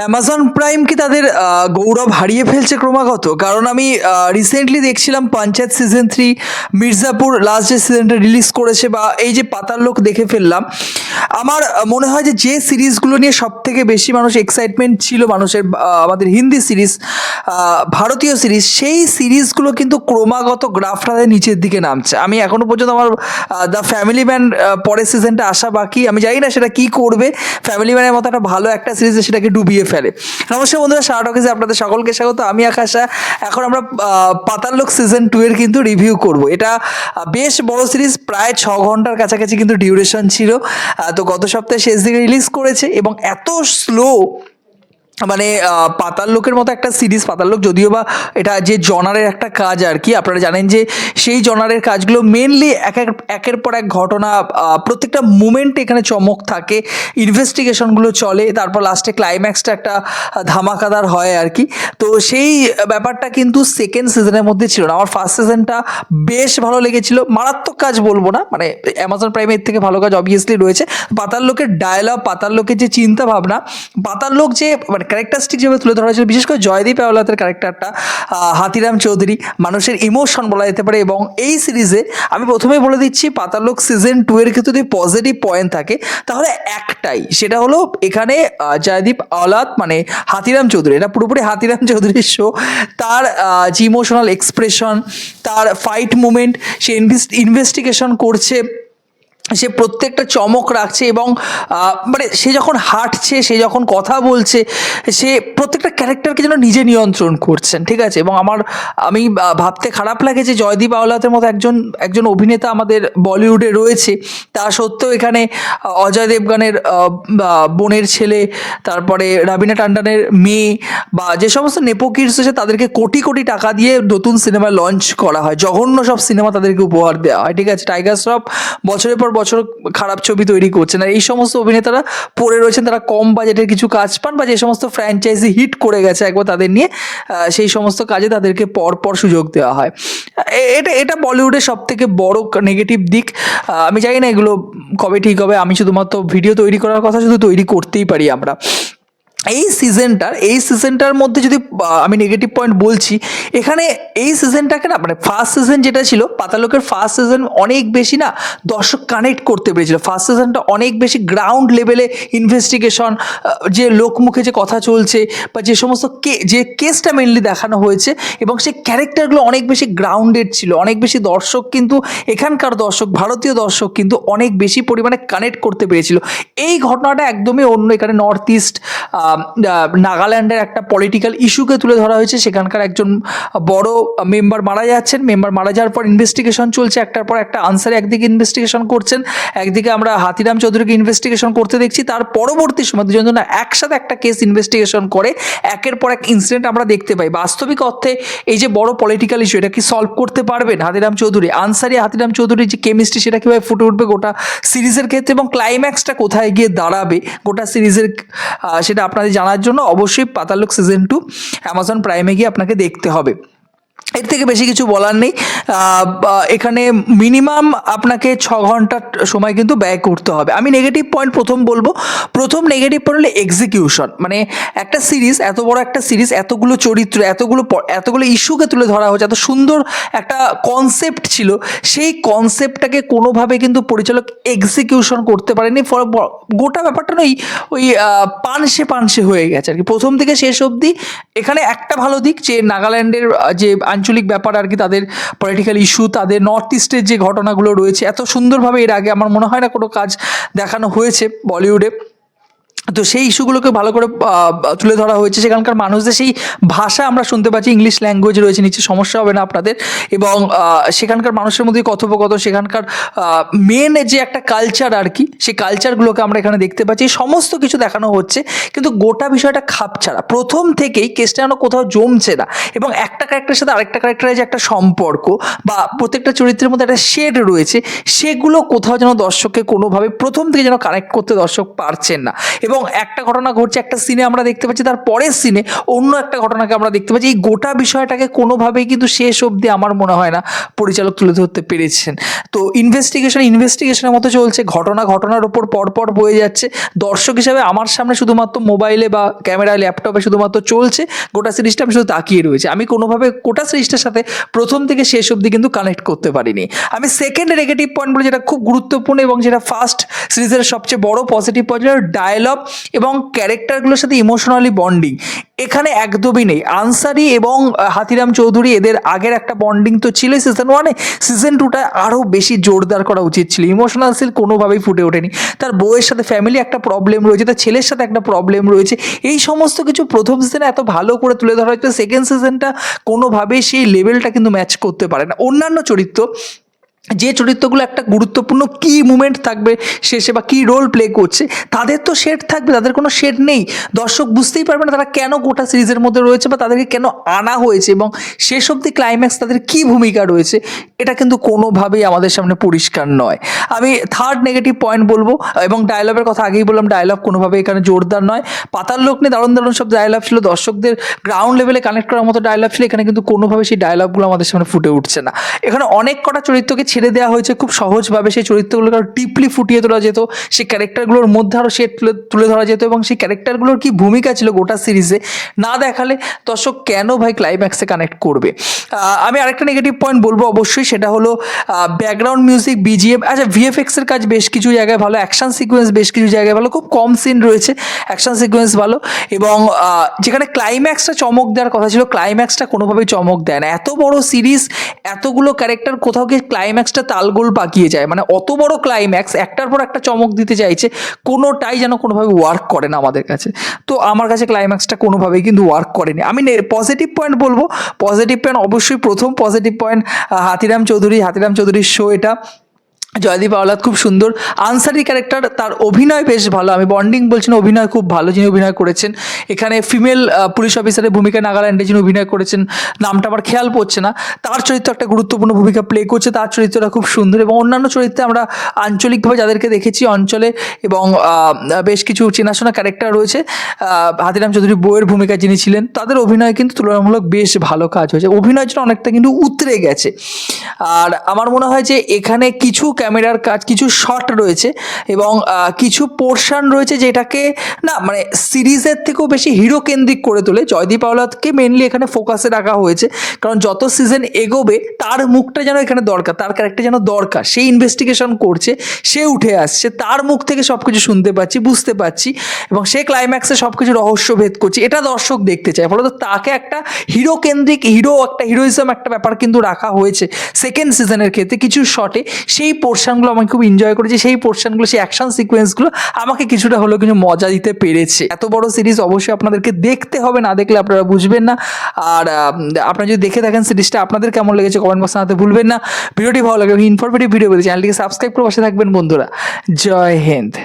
Amazon prime কি তাদের গৌরব হারিয়ে ফেলছে ক্রমাগত? কারণ আমি রিসেন্টলি দেখছিলাম Panchayat season three Mirzapur last যে সিজনটা রিলিজ করেছে বা এই যে পাতার লোক দেখে ফেললাম, আমার মনে হয় যে যে সিরিজগুলো নিয়ে সব থেকে বেশি মানুষ এক্সাইটমেন্ট ছিল মানুষের আমাদের হিন্দি সিরিজ ভারতীয় সিরিজ সেই সিরিজগুলো কিন্তু ক্রমাগত গ্রাফটাদের নিচের দিকে নামছে। আমি এখনও পর্যন্ত আমার দ্য ফ্যামিলি ম্যান পরের সিজনটা আসা বাকি। আমি জানি না সেটা কি করবে। ফ্যামিলি ম্যানের মতো একটা ভালো একটা সিরিজে সেটাকে ডুবিয়ে ফেলে। নমস্কার বন্ধুরা সারা টকিজে আপনাদের সকলকে স্বাগত। আমি আকাশা এখন আমরা পাতাল লোক সিজন টু এর কিন্তু রিভিউ করব। এটা বেশ বড় সিরিজ প্রায় ছ ঘণ্টার কাছাকাছি কিন্তু ডিউরেশন ছিল। তো গত সপ্তাহে শেষ দিকে রিলিজ করেছে এবং এত স্লো মানে পাতাল লোকের মতো একটা সিরিজ পাতাল লোক যদিও বা এটা যে জনারের একটা কাজ আর কি, আপনারা জানেন যে সেই জনারের কাজগুলো মেনলি এক এক, একের পর এক ঘটনা প্রত্যেকটা মুমেন্টে এখানে চমক থাকে ইনভেস্টিগেশনগুলো চলে, তারপর লাস্টে ক্লাইম্যাক্সটা একটা ধামাকাদার হয় আর কি। তো সেই ব্যাপারটা কিন্তু সেকেন্ড সিজনের মধ্যে ছিল না। আমার ফার্স্ট সিজনটা বেশ ভালো লেগেছিল। মারাত্মক কাজ বলব না মানে অ্যামাজন প্রাইমের থেকে ভালো কাজ অবভিয়াসলি রয়েছে। পাতাল লোকের ডায়লগ পাতাল লোকের যে চিন্তা ভাবনা পাতাল লোক যে মানে ক্যারেক্টারিস্টিক যেভাবে তুলে ধরা হয়েছিল, বিশেষ করে জয়দীপ আওলাতের ক্যারেক্টারটা হাতিরাম চৌধুরী মানুষের ইমোশন বলা যেতে পারে এবং এই সিরিজে আমি প্রথমেই বলে দিচ্ছি, পাতালোক সিজন টু এর ক্ষেত্রে যদি পজিটিভ পয়েন্ট থাকে, তাহলে একটাই, সেটা হলো এখানে জয়দীপ আওলাত মানে হাতিরাম চৌধুরী, এটা পুরোপুরি হাতিরাম চৌধুরীর শো তার যে ইমোশনাল এক্সপ্রেশন তার ফাইট মুমেন্ট সে ইনভেস্টিগেশন করছে সে প্রত্যেকটা চমক রাখছে এবং মানে সে যখন হাঁটছে, সে যখন কথা বলছে, সে প্রত্যেকটা ক্যারেক্টারকে যেন নিজে নিয়ন্ত্রণ করছেন, ঠিক আছে? এবং আমার, আমি ভাবতে খারাপ লাগে যে জয়দীপ আওলাতের মতো একজন একজন অভিনেতা আমাদের বলিউডে রয়েছে। তা সত্ত্বেও এখানে অজয় দেবগানের বোনের ছেলে, তারপরে রাবিনা টান্ডানের মেয়ে, বা যে সমস্ত নেপোকিডস আছে তাদেরকে কোটি কোটি টাকা দিয়ে নতুন সিনেমা লঞ্চ করা হয়। জঘন্য সব সিনেমা তাদেরকে উপহার দেওয়া হয়, ঠিক আছে? টাইগার শ্রফ বছরের পর বছর খারাপ ছবি তৈরি করছেন আর এই সমস্ত অভিনেতারা পড়ে রয়েছেন, তারা কম বাজেটের কিছু কাজ পান বা যে সমস্ত ফ্র্যাঞ্চাইজি হিট করে গেছে একবার তাদের নিয়ে সেই সমস্ত কাজে তাদেরকে পর পর সুযোগ দেওয়া হয়। এটা এটা বলিউডের সব থেকে বড় নেগেটিভ দিক। আমি জানি না এগুলো কবে ঠিক হবে, আমি শুধুমাত্র ভিডিও তৈরি করার কথা শুধু তৈরি করতেই পারি আমরা। এই সিজনটার এই সিজনটার মধ্যে যদি আমি নেগেটিভ পয়েন্ট বলছি, এখানে এই সিজনটাকে না মানে ফার্স্ট সিজন যেটা ছিল, পাতালোকের ফার্স্ট সিজন অনেক বেশি না দর্শক কানেক্ট করতে পেরেছিল। ফার্স্ট সিজনটা অনেক বেশি গ্রাউন্ড লেভেলে ইনভেস্টিগেশন যে লোকমুখে যে কথা চলছে বা যে সমস্ত কে, যে কেসটা মেনলি দেখানো হয়েছে এবং সেই ক্যারেক্টারগুলো অনেক বেশি গ্রাউন্ডেড ছিল। অনেক বেশি দর্শক কিন্তু, এখানকার দর্শক, ভারতীয় দর্শক কিন্তু অনেক বেশি পরিমাণে কানেক্ট করতে পেরেছিল। এই ঘটনাটা একদমই অন্য, এখানে নর্থ ইস্ট নাগাল্যান্ডের একটা পলিটিক্যাল ইস্যুকে তুলে ধরা হয়েছে। সেখানকার একজন বড় মেম্বার মারা যাচ্ছেন। মেম্বার মারা যাওয়ার পর ইনভেস্টিগেশন চলছে। একটার পর একটা আনসারে একদিকে ইনভেস্টিগেশন করছেন, একদিকে আমরা হাতিরাম চৌধুরীকে ইনভেস্টিগেশন করতে দেখছি। তার পরবর্তী সময় দুজন না একসাথে একটা কেস ইনভেস্টিগেশন করে। একের পর এক ইনসিডেন্ট আমরা দেখতে পাই। বাস্তবিক অর্থে এই যে বড় পলিটিক্যাল ইস্যু এটা কি সলভ করতে পারবেন হাতিরাম চৌধুরী? আনসারি হাতিরাম চৌধুরীর যে কেমিস্ট্রি সেটা কীভাবে ফুটে উঠবে গোটা সিরিজের ক্ষেত্রে এবং ক্লাইম্যাক্সটা কোথায় গিয়ে দাঁড়াবে? গোটা সিরিজের সেটা আপনাদের জানার জন্য অবশ্যই পাতালুক সিজন টু অ্যামাজন প্রাইমে গিয়ে আপনাকে দেখতে হবে। এর থেকে বেশি কিছু বলার নেই। এখানে মিনিমাম আপনাকে ছ ঘণ্টার সময় কিন্তু ব্যয় করতে হবে। আমি নেগেটিভ পয়েন্ট প্রথম বলব। প্রথম নেগেটিভ পয়েন্ট হলো এক্সিকিউশন মানে একটা সিরিজ এত বড় একটা সিরিজ এতগুলো চরিত্র, এতগুলো এতগুলো ইস্যুকে তুলে ধরা হয়েছে, এত সুন্দর একটা কনসেপ্ট ছিল, সেই কনসেপ্টটাকে কোনোভাবে কিন্তু পরিচালক এক্সিকিউশন করতে পারেনি। ফর গোটা ব্যাপারটা নয় ওই পানসে পানসে হয়ে গেছে আর কি। প্রথম থেকে শেষ অবধি এখানে একটা ভালো দিক যে, নাগাল্যান্ডের যে আঞ্চলিক ব্যাপার আর কি, তাদের পলিটিক্যাল ইস্যু তাদের নর্থ ইস্টের যে ঘটনাগুলো রয়েছে, এত সুন্দরভাবে এর আগে আমার মনে হয় না কোনো কাজ দেখানো হয়েছে বলিউডে। তো সেই ইস্যুগুলোকে ভালো করে তুলে ধরা হয়েছে। সেখানকার মানুষদের সেই ভাষা আমরা শুনতে পাচ্ছি, ইংলিশ ল্যাঙ্গুয়েজ রয়েছে নিচে সমস্যা হবে না আপনাদের। এবং সেখানকার মানুষের মধ্যে কথোপকথন, সেখানকার মেন যে একটা কালচার আর কি, সেই কালচারগুলোকে আমরা এখানে দেখতে পাচ্ছি। সমস্ত কিছু দেখানো হচ্ছে, কিন্তু গোটা বিষয়টা খাপছাড়া প্রথম থেকেই কেসটা যেন কোথাও জমছে না। এবং একটা ক্যারেক্টারের সাথে আরেকটা ক্যারেক্টারের যে একটা সম্পর্ক বা প্রত্যেকটা চরিত্রের মধ্যে একটা শেড রয়েছে, সেগুলো কোথাও যেন দর্শককে কোনোভাবে প্রথম থেকে যেন কানেক্ট করতে দর্শক পারছেন না। এবং এবং একটা ঘটনা ঘটছে, একটা সিনে আমরা দেখতে পাচ্ছি, তার পরের সিনে অন্য একটা ঘটনাকে আমরা দেখতে পাচ্ছি। এই গোটা বিষয়টাকে কোনোভাবেই কিন্তু শেষ অবধি আমার মনে হয় না পরিচালক তুলে ধরতে পেরেছেন। তো ইনভেস্টিগেশন ইনভেস্টিগেশনের মতো চলছে। ঘটনা ঘটনার ওপর পরপর বয়ে যাচ্ছে। দর্শক হিসাবে আমার সামনে শুধুমাত্র মোবাইলে বা ক্যামেরায় ল্যাপটপে শুধুমাত্র চলছে। গোটা সিরিজটা আমি শুধু তাকিয়ে রয়েছে। আমি কোনোভাবে গোটা সিরিজটার সাথে প্রথম থেকে শেষ অবধি কিন্তু কানেক্ট করতে পারিনি। আমি সেকেন্ড নেগেটিভ পয়েন্ট বলে যেটা খুব গুরুত্বপূর্ণ এবং যেটা ফার্স্ট সিরিজের সবচেয়ে বড় পজিটিভ পয়েন্ট ডায়লগ এবং ক্যারেক্টারগুলোর সাথে ইমোশনালি বন্ডিং এখানে একদমই নেই। আনসারি এবং হাতিরাম চৌধুরী এদের আগের একটা বন্ডিং তো ছিল সিজন ওয়ানে সিজন টুটায় আরও বেশি জোরদার করা উচিত ছিল। ইমোশনাল সিল কোনোভাবেই ফুটে ওঠেনি। তার বউয়ের সাথে ফ্যামিলি একটা প্রবলেম রয়েছে, তার ছেলের সাথে একটা প্রবলেম রয়েছে। এই সমস্ত কিছু প্রথম সিজনে এত ভালো করে তুলে ধরা হয়েছে। সেকেন্ড সিজনটা কোনোভাবেই সেই লেভেলটা কিন্তু ম্যাচ করতে পারে না। অন্যান্য চরিত্র যে চরিত্রগুলো একটা গুরুত্বপূর্ণ কি মুমেন্ট থাকবে শেষে বা কী রোল প্লে করছে, তাদের তো শেড থাকবে, তাদের কোনো শেড নেই। দর্শক বুঝতেই পারবে না তারা কেন গোটা সিরিজের মধ্যে রয়েছে বা তাদেরকে কেন আনা হয়েছে এবং শেষ অবধি ক্লাইম্যাক্স তাদের কী ভূমিকা রয়েছে, এটা কিন্তু কোনোভাবেই আমাদের সামনে পরিষ্কার নয়। আমি থার্ড নেগেটিভ পয়েন্ট বলব এবং ডায়লগের কথা আগেই বললাম ডায়লগ কোনোভাবে এখানে জোরদার নয়। পাতার লোক নিয়ে দারুণ দারুণ সব ডায়লগ ছিল, দর্শকদের গ্রাউন্ড লেভেলে কানেক্ট করার মতো ডায়লগ ছিল, এখানে কিন্তু কোনোভাবে সেই ডায়লগগুলো আমাদের সামনে ফুটে উঠছে না। এখানে অনেক কটা চরিত্রকে ছেড়ে দেওয়া হয়েছে, খুব সহজভাবে সেই চরিত্রগুলোকে আরও ডিপলি ফুটিয়ে তোলা যেত, সেই ক্যারেক্টারগুলোর মধ্যে আরও সে তুলে তুলে ধরা যেত এবং সেই ক্যারেক্টারগুলোর কি ভূমিকা ছিল গোটা সিরিজে না দেখালে দর্শক কেন ভাই ক্লাইম্যাক্সে কানেক্ট করবে? আমি আরেকটা নেগেটিভ পয়েন্ট বলব অবশ্যই, সেটা হলো ব্যাকগ্রাউন্ড মিউজিক বিজিএম আচ্ছা ভিএফএক্সের কাজ বেশ কিছু জায়গায় ভালো অ্যাকশন সিকোয়েন্স বেশ কিছু জায়গায় ভালো, খুব কম সিন রয়েছে অ্যাকশন সিকোয়েন্স ভালো এবং যেখানে ক্লাইম্যাক্সটা চমক দেওয়ার কথা ছিল ক্লাইম্যাক্সটা কোনোভাবেই চমক দেয় না। এত বড় সিরিজ এতগুলো ক্যারেক্টার কোথাও গিয়ে ক্লাইম্যাক্সটা তালগোল পাকিয়ে যায়। মানে অত বড় ক্লাইম্যাক্স একটার পর একটা চমক দিতে চাইছে, কোনোটাই যেন কোনোভাবে ওয়ার্ক করে না আমাদের কাছে। তো আমার কাছে ক্লাইম্যাক্সটা কোনোভাবেই কিন্তু ওয়ার্ক করেনি। আমি পজিটিভ পয়েন্ট বলব। পজিটিভ পয়েন্ট অবশ্যই প্রথম পজিটিভ পয়েন্ট হাতিরাম চৌধুরী, হাতিরাম চৌধুরীর শো এটা। জয়দীপ আওলাদ খুব সুন্দর, আনসারি ক্যারেক্টার তার অভিনয় বেশ ভালো। আমি বন্ডিং বলছি না, অভিনয় খুব ভালো যিনি অভিনয় করেছেন। এখানে ফিমেল পুলিশ অফিসারের ভূমিকা নাগাল্যান্ডে যিনি অভিনয় করেছেন, নামটা আমার খেয়াল পড়ছে না। তার চরিত্র একটা গুরুত্বপূর্ণ ভূমিকা প্লে করছে, তার চরিত্রটা খুব সুন্দর এবং অন্যান্য চরিত্রে আমরা আঞ্চলিকভাবে যাদেরকে দেখেছি অঞ্চলে এবং বেশ কিছু চেনাশোনা ক্যারেক্টার রয়েছে হাতিরাম চৌধুরী বইয়ের ভূমিকা যিনি ছিলেন, তাদের অভিনয় কিন্তু তুলনামূলক বেশ ভালো কাজ হয়েছে। অভিনয়ের জন্য অনেকটা কিন্তু উতরে গেছে। আর আমার মনে হয় যে এখানে কিছু ক্যামেরার কাজ, কিছু শট রয়েছে এবং কিছু পোর্শন রয়েছে যেটাকে, না মানে সিরিজের থেকেও বেশি হিরো কেন্দ্রিক করে তোলে। জয়দীপ আওলাদকে মেনলি এখানে ফোকাসে রাখা হয়েছে। কারণ যত সিজন এগোবে, তার মুখটা যেন এখানে দরকার, তার ক্যারেক্টার যেন দরকার। সে ইনভেস্টিগেশন করছে, সে উঠে আসছে, তার মুখ থেকে সব কিছু শুনতে পাচ্ছি, বুঝতে পারছি এবং সে ক্লাইম্যাক্সে সব কিছু রহস্য ভেদ করছে। এটা দর্শক দেখতে চায়, ফলত তাকে একটা হিরো কেন্দ্রিক হিরো একটা হিরোইজম একটা ব্যাপার কিন্তু রাখা হয়েছে। সেকেন্ড সিজনের ক্ষেত্রে কিছু শটে সেই পোর্শনগুলো আমি খুব এনজয় করেছি, সেই পোর্শনগুলো সেই অ্যাকশন সিকোয়েন্সগুলো আমাকে কিছুটা হলেও কিছু মজা দিতে পেরেছে। এত বড় সিরিজ অবশ্যই আপনাদেরকে দেখতে হবে, না দেখলে আপনারা বুঝবেন না। আর আপনারা যদি দেখে থাকেন সিরিজটা আপনাদের কেমন লেগেছে কমেন্ট বক্সে জানাতে ভুলবেন না। ভিডিওটি ভালো লাগে ইনফরমেটিভ ভিডিও বলে চ্যানেলটিকে সাবস্ক্রাইব করে বসে থাকবেন বন্ধুরা। জয় হিন্দ।